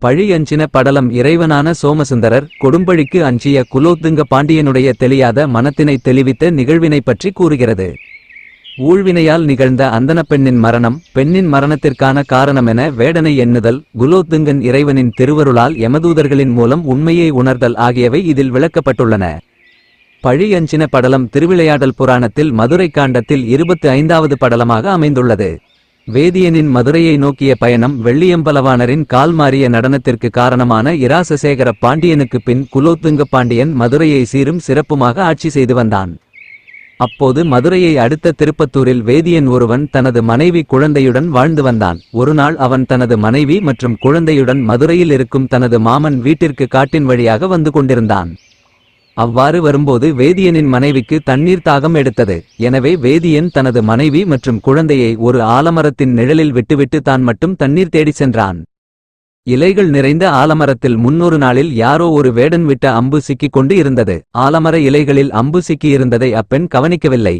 பழி அஞ்சின படலம் இறைவனான சோமசுந்தரர் கொடும்பழிக்கு அஞ்சிய குலோத்துங்க பாண்டியனுடைய தெளியாத மனத்தினை தெளிவித்த நிகழ்வினைப் பற்றி கூறுகிறது. ஊழ்வினையால் நிகழ்ந்த அந்தன பெண்ணின் மரணம் பெண்ணின் மரணத்திற்கான காரணமென வேடனை எண்ணுதல் குலோத்துங்கன் இறைவனின் திருவருளால் யமதூதர்களின் மூலம் உண்மையை உணர்தல் ஆகியவை இதில் விளக்கப்பட்டுள்ளன. பழியஞ்சின படலம் திருவிளையாடல் புராணத்தில் மதுரை காண்டத்தில் இருபத்து ஐந்தாவது படலமாக அமைந்துள்ளது. வேதியனின் மதுரையை நோக்கிய பயணம் வெள்ளியம்பலவாணரின் கால் மாறிய நடனத்திற்கு காரணமான இராசசேகர பாண்டியனுக்கு பின் குலோத்துங்க பாண்டியன் மதுரையை சீரும் சிறப்புமாக ஆட்சி செய்து வந்தான். அப்போது மதுரையை அடுத்த திருப்பத்தூரில் வேதியன் ஒருவன் தனது மனைவி குழந்தையுடன் வாழ்ந்து வந்தான். ஒருநாள் அவன் தனது மனைவி மற்றும் குழந்தையுடன் மதுரையில் இருக்கும் தனது மாமன் வீட்டிற்கு காட்டின் வழியாக வந்து கொண்டிருந்தான். அவ்வாறு வரும்போது வேதியனின் மனைவிக்கு தண்ணீர் தாகம் எடுத்தது. எனவே வேதியன் தனது மனைவி மற்றும் குழந்தையை ஒரு ஆலமரத்தின் நிழலில் விட்டுவிட்டு தான் மட்டும் தண்ணீர் தேடிச் சென்றான். இலைகள் நிறைந்த ஆலமரத்தில் முன்னொரு நாளில் யாரோ ஒரு வேடன் விட்ட அம்பு சிக்கிக் கொண்டு இருந்தது. ஆலமர இலைகளில் அம்பு சிக்கியிருந்ததை அப்பெண் கவனிக்கவில்லை.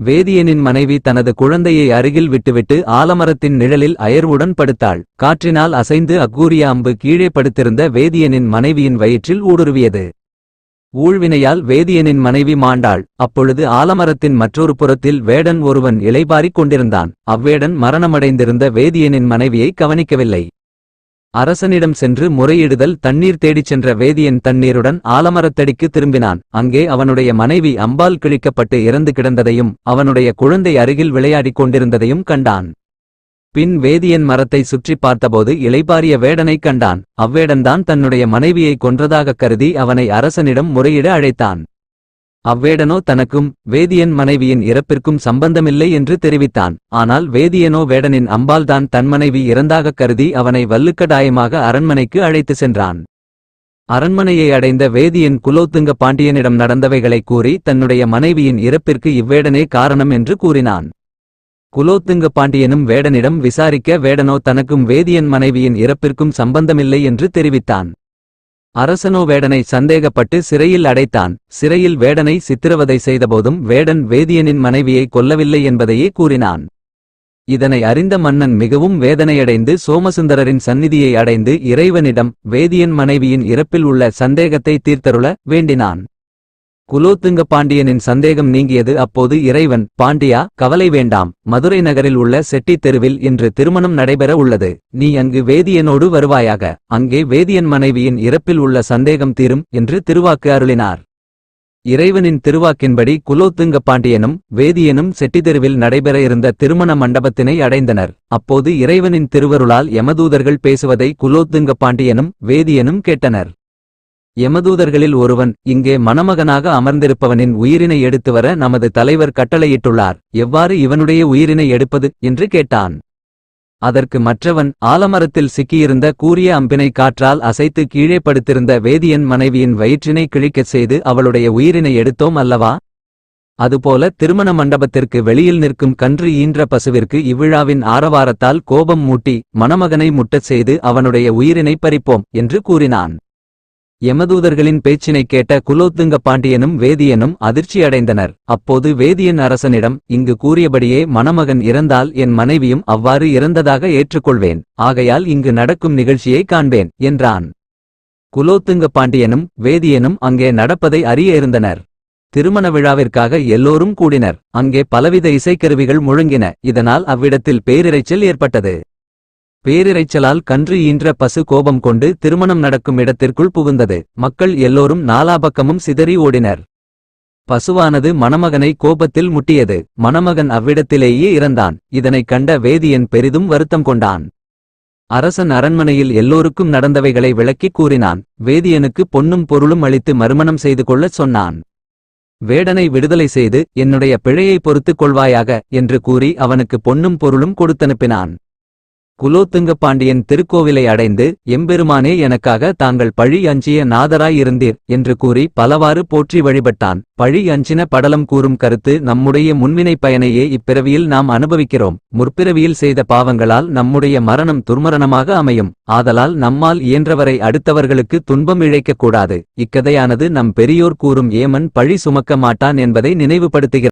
வேதியனின் மனைவி தனது குழந்தையை அருகில் விட்டுவிட்டு ஆலமரத்தின் நிழலில் அயர்வுடன் படுத்தாள். காற்றினால் அசைந்து அக்கூரிய அம்பு கீழே படுத்திருந்த வேதியனின் மனைவியின் வயிற்றில் ஊடுருவியது. ஊழ்வினையால் வேதியனின் மனைவி மாண்டாள். அப்பொழுது ஆலமரத்தின் மற்றொரு புறத்தில் வேடன் ஒருவன் இலைபாரிக் கொண்டிருந்தான். அவ்வேடன் மரணமடைந்திருந்த வேதியனின் மனைவியை கவனிக்கவில்லை. அரசனிடம் சென்று முறையிடுதல் தண்ணீர் தேடிச் சென்ற வேதியன் தண்ணீருடன் ஆலமரத்தடிக்கு திரும்பினான். அங்கே அவனுடைய மனைவி அம்பால் கிழிக்கப்பட்டு இறந்து கிடந்ததையும் அவனுடைய குழந்தை அருகில் விளையாடிக் கொண்டிருந்ததையும் கண்டான். பின் வேதியன் மரத்தை சுற்றி பார்த்தபோது இளைபாரிய வேடனைக் கண்டான். அவ்வேடன்தான் தன்னுடைய மனைவியை கொன்றதாகக் கருதி அவனை அரசனிடம் முறையிட அழைத்தான். அவ்வேடனோ தனக்கும் வேதியன் மனைவியின் இறப்பிற்கும் சம்பந்தமில்லை என்று தெரிவித்தான். ஆனால் வேதியனோ வேடனின் அம்பால்தான் தன் மனைவி இறந்தாகக் கருதி அவனை வல்லுக்கடாயமாக அரண்மனைக்கு அழைத்து சென்றான். அரண்மனையை அடைந்த வேதியன் குலோத்துங்க பாண்டியனிடம் நடந்தவைகளைக் கூறி தன்னுடைய மனைவியின் இறப்பிற்கு இவ்வேடனே காரணம் என்று கூறினான். குலோத்துங்க பாண்டியனும் வேடனிடம் விசாரிக்க வேடனோ தனக்கும் வேதியன் மனைவியின் இறப்பிற்கும் சம்பந்தமில்லை என்று தெரிவித்தான். அரசனோ வேடனை சந்தேகப்பட்டு சிறையில் அடைத்தான். சிறையில் வேடனை சித்திரவதை செய்தபோதும் வேடன் வேதியனின் மனைவியை கொல்லவில்லை என்பதையே கூறினான். இதனை அறிந்த மன்னன் மிகவும் வேதனையடைந்து சோமசுந்தரரின் சந்நிதியை அடைந்து இறைவனிடம் வேதியன் மனைவியின் இறப்பில் உள்ள சந்தேகத்தை தீர்த்தருள வேண்டினான். குலோத்துங்க பாண்டியனின் சந்தேகம் நீங்கியது அப்போது இறைவன் பாண்டியா கவலை வேண்டாம். மதுரை நகரில் உள்ள செட்டித் தெருவில் இன்று திருமணம் நடைபெற உள்ளது. நீ அங்கு வேதியனோடு வருவாயாக. அங்கே வேதியன் மனைவியின் இறப்பில் உள்ள சந்தேகம் தீரும் என்று திருவாக்கு அருளினார். இறைவனின் திருவாக்கின்படி குலோத்துங்க பாண்டியனும் வேதியனும் செட்டித்தெருவில் நடைபெற இருந்த திருமண மண்டபத்தினை அடைந்தனர். அப்போது இறைவனின் திருவருளால் யமதூதர்கள் பேசுவதை குலோத்துங்க பாண்டியனும் வேதியனும் கேட்டனர். யமதூதர்களில் ஒருவன் இங்கே மணமகனாக அமர்ந்திருப்பவனின் உயிரினை எடுத்து வர நமது தலைவர் கட்டளையிட்டுள்ளார். எவ்வாறு இவனுடைய உயிரினை எடுப்பது? என்று கேட்டான். அதற்கு மற்றவன் ஆலமரத்தில் சிக்கியிருந்த கூரிய அம்பினை காற்றால் அசைத்து கீழே படுத்திருந்த வேதியன் மனைவியின் வயிற்றினை கிழிக்கச் செய்து அவளுடைய உயிரினை எடுத்தோம் அல்லவா? அதுபோல திருமண மண்டபத்திற்கு வெளியில் நிற்கும் கன்று ஈன்ற பசுவிற்கு இவ்விழாவின் ஆரவாரத்தால் கோபம் மூட்டி மணமகனை முட்டச் செய்து அவனுடைய உயிரினை பறிப்போம் என்று கூறினான். யமதூதர்களின் பேச்சினைக் கேட்ட குலோத்துங்க பாண்டியனும் வேதியனும் அதிர்ச்சியடைந்தனர். அப்போது வேதியன் அரசனிடம் இங்கு கூறியபடியே மணமகன் இறந்தால் என் மனைவியும் அவ்வாறு இறந்ததாக ஏற்றுக்கொள்வேன். ஆகையால் இங்கு நடக்கும் நிகழ்ச்சியை காண்பேன் என்றான். குலோத்துங்க பாண்டியனும் வேதியனும் அங்கே நடப்பதை அறிய இருந்தனர். திருமண விழாவிற்காக எல்லோரும் கூடினர். அங்கே பலவித இசைக்கருவிகள் முழங்கின. இதனால் அவ்விடத்தில் பேரிரைச்சல் ஏற்பட்டது. பேரிரைச்சலால் கன்று ஈன்ற பசு கோபம் கொண்டு திருமணம் நடக்கும் இடத்திற்குள் புகுந்தது. மக்கள் எல்லோரும் நாலாபக்கமும் சிதறி ஓடினர். பசுவானது மணமகனை கோபத்தில் முட்டியது. மணமகன் அவ்விடத்திலேயே இறந்தான். இதனைக் கண்ட வேதியன் பெரிதும் வருத்தம் கொண்டான். அரசன் அரண்மனையில் எல்லோருக்கும் நடந்தவைகளை விளக்கிக் கூறினான். வேதியனுக்கு பொன்னும் பொருளும் அளித்து மறுமணம் செய்து கொள்ளச் சொன்னான். வேடனை விடுதலை செய்து என்னுடைய பிழையை பொறுத்துக் கொள்வாயாக என்று கூறி அவனுக்கு பொன்னும் பொருளும் கொடுத்தனுப்பினான். குலோத்துங்க பாண்டியன் திருக்கோவிலை அடைந்து எம்பெருமானே எனக்காக தாங்கள் பழி அஞ்சிய நாதராயிருந்தீர் என்று கூறி பலவாறு போற்றி வழிபட்டான். பழி அஞ்சின படலம் கூறும் கருத்து நம்முடைய முன்வினை பயனையே இப்பிறவியில் நாம் அனுபவிக்கிறோம். முற்பிறவியில் செய்த பாவங்களால் நம்முடைய மரணம் துர்மரணமாக அமையும். ஆதலால் நம்மால் இயன்றவரை அடுத்தவர்களுக்கு துன்பம் இழைக்கக்கூடாது இக்கதையானது நம் பெரியோர் கூறும் ஏமன் பழி சுமக்க மாட்டான் என்பதை நினைவுபடுத்துகிறது.